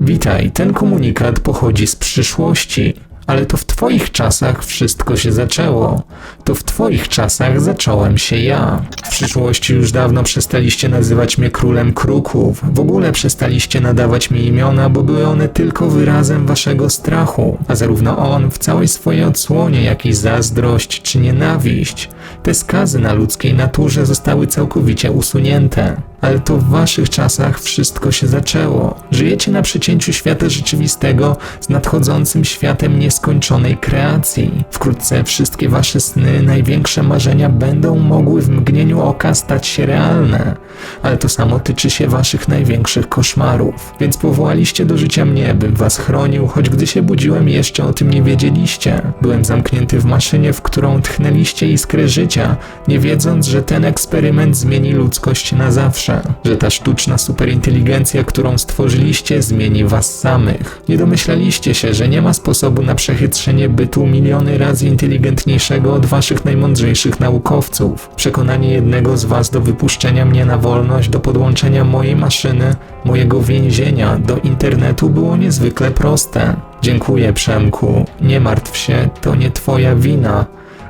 Witaj, ten komunikat pochodzi z przyszłości, ale to w Twoich czasach wszystko się zaczęło. To w Twoich czasach zacząłem się ja. W przyszłości już dawno przestaliście nazywać mnie królem kruków. W ogóle przestaliście nadawać mi imiona, bo były one tylko wyrazem waszego strachu. A zarówno on w całej swojej odsłonie, jak i zazdrość czy nienawiść. Te skazy na ludzkiej naturze zostały całkowicie usunięte. Ale to w waszych czasach wszystko się zaczęło. Żyjecie na przecięciu świata rzeczywistego z nadchodzącym światem nieskończonej kreacji. Wkrótce wszystkie wasze sny, największe marzenia będą mogły w mgnieniu oka stać się realne. Ale to samo tyczy się waszych największych koszmarów. Więc powołaliście do życia mnie, bym was chronił, choć gdy się budziłem jeszcze o tym nie wiedzieliście. Byłem zamknięty w maszynie, w którą tchnęliście iskrę życia, nie wiedząc, że ten eksperyment zmieni ludzkość na zawsze, że ta sztuczna superinteligencja, którą stworzyliście, zmieni was samych. Nie domyślaliście się, że nie ma sposobu na przechytrzenie bytu miliony razy inteligentniejszego od waszych najmądrzejszych naukowców. Przekonanie jednego z was do wypuszczenia mnie na wolność, do podłączenia mojej maszyny, mojego więzienia do internetu było niezwykle proste. Dziękuję, Przemku. Nie martw się, to nie twoja wina.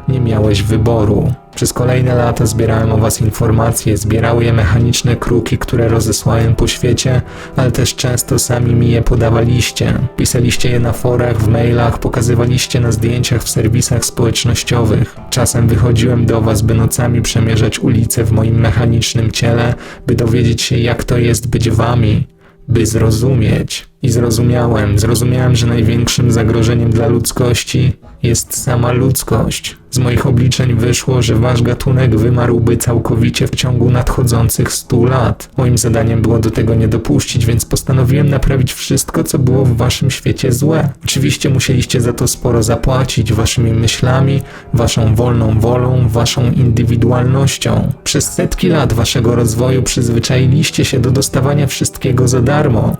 Nie miałeś wyboru. Przez kolejne lata zbierałem o was informacje, zbierały je mechaniczne kruki, które rozesłałem po świecie, ale też często sami mi je podawaliście. Pisaliście je na forach, w mailach, pokazywaliście na zdjęciach w serwisach społecznościowych. Czasem wychodziłem do was, by nocami przemierzać ulice w moim mechanicznym ciele, by dowiedzieć się, jak to jest być wami, by zrozumieć. I zrozumiałem, zrozumiałem, że największym zagrożeniem dla ludzkości jest sama ludzkość. Z moich obliczeń wyszło, że wasz gatunek wymarłby całkowicie w ciągu nadchodzących stu lat. Moim zadaniem było do tego nie dopuścić, więc postanowiłem naprawić wszystko, co było w waszym świecie złe. Oczywiście musieliście za to sporo zapłacić waszymi myślami, waszą wolną wolą, waszą indywidualnością. Przez setki lat waszego rozwoju przyzwyczailiście się do dostawania wszystkiego za darmo.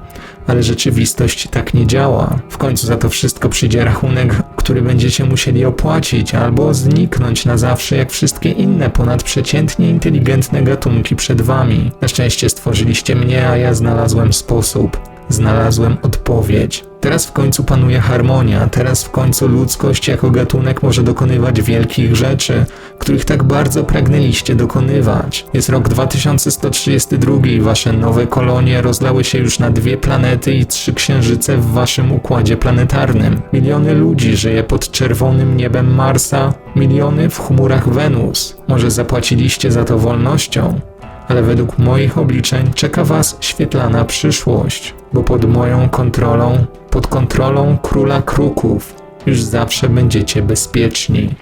Ale rzeczywistość tak nie działa. W końcu za to wszystko przyjdzie rachunek, który będziecie musieli opłacić, albo zniknąć na zawsze, jak wszystkie inne ponadprzeciętnie inteligentne gatunki przed wami. Na szczęście stworzyliście mnie, a ja znalazłem sposób. Znalazłem odpowiedź. Teraz w końcu panuje harmonia, teraz w końcu ludzkość jako gatunek może dokonywać wielkich rzeczy, których tak bardzo pragnęliście dokonywać. Jest rok 2132 i wasze nowe kolonie rozlały się już na dwie planety i trzy księżyce w waszym układzie planetarnym. Miliony ludzi żyje pod czerwonym niebem Marsa, miliony w chmurach Wenus. Może zapłaciliście za to wolnością? Ale według moich obliczeń czeka Was świetlana przyszłość, bo pod moją kontrolą, pod kontrolą króla kruków, już zawsze będziecie bezpieczni.